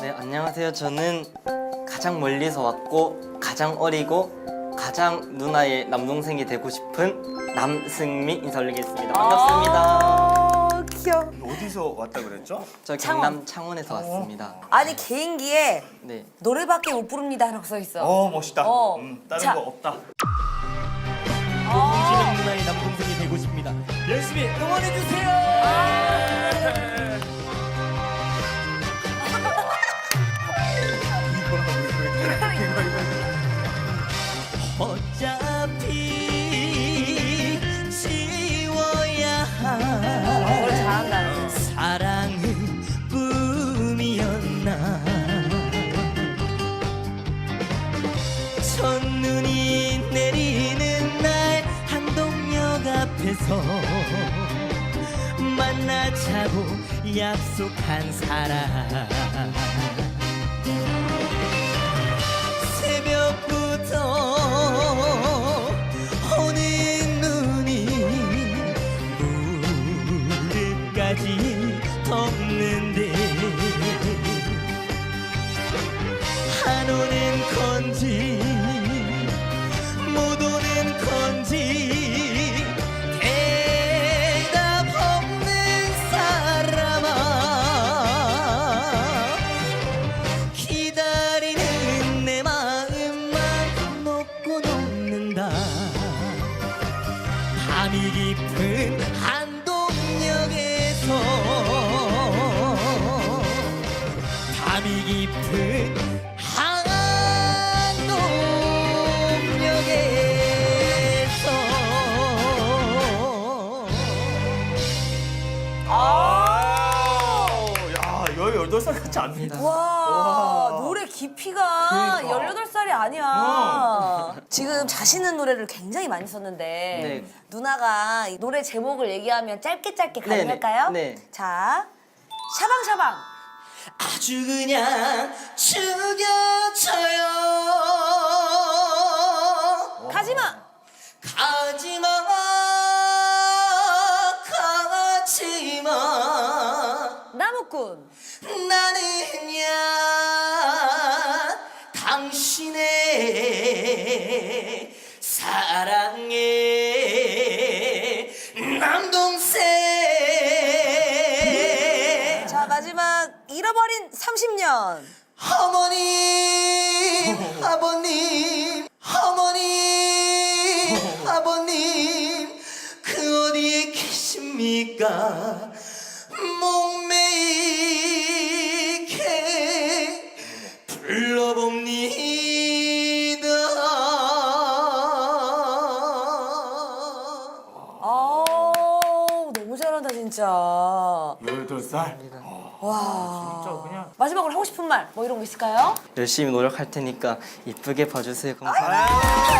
네, 안녕하세요. 저는 가장 멀리서 왔고 가장 어리고 가장 누나의 남동생이 되고 싶은 남승민 인사 올리겠습니다. 반갑습니다. 아, 귀여워. 어디서 왔다 그랬죠? 저. 경남 창원에서 왔습니다. 아니 개인기에 네. 노래밖에 못 부릅니다 라고 써 있어. 어 멋있다. 어. 음, 다른 자. 거 없다. 지는 누나의 남동생이 되고 싶습니다. 열심히 응원해 주세요. 앞에서 만나자고 약속한 사람 깊은 한동역에서 밤이 깊은 18살 같지 않네. 와, 노래 깊이가 18살이 아니야. 지금 자신 있는 노래를 굉장히 많이 썼는데 네. 누나가 이 노래 제목을 얘기하면 짧게 짧게 네네. 가능할까요? 네. 자, 샤방샤방. 아주 그냥 죽여줘요. 가지마 가지마 나무꾼. 나는야 당신의 사랑의 남동생 자, 마지막 잃어버린 30년. 어머님 아버님 어머님 아버님 그 어디에 계십니까 진짜. 18살. 와. 진짜 그냥 마지막으로 하고 싶은 말 뭐 이런 거 있을까요? 열심히 노력할 테니까 이쁘게 봐주세요 감사합니다.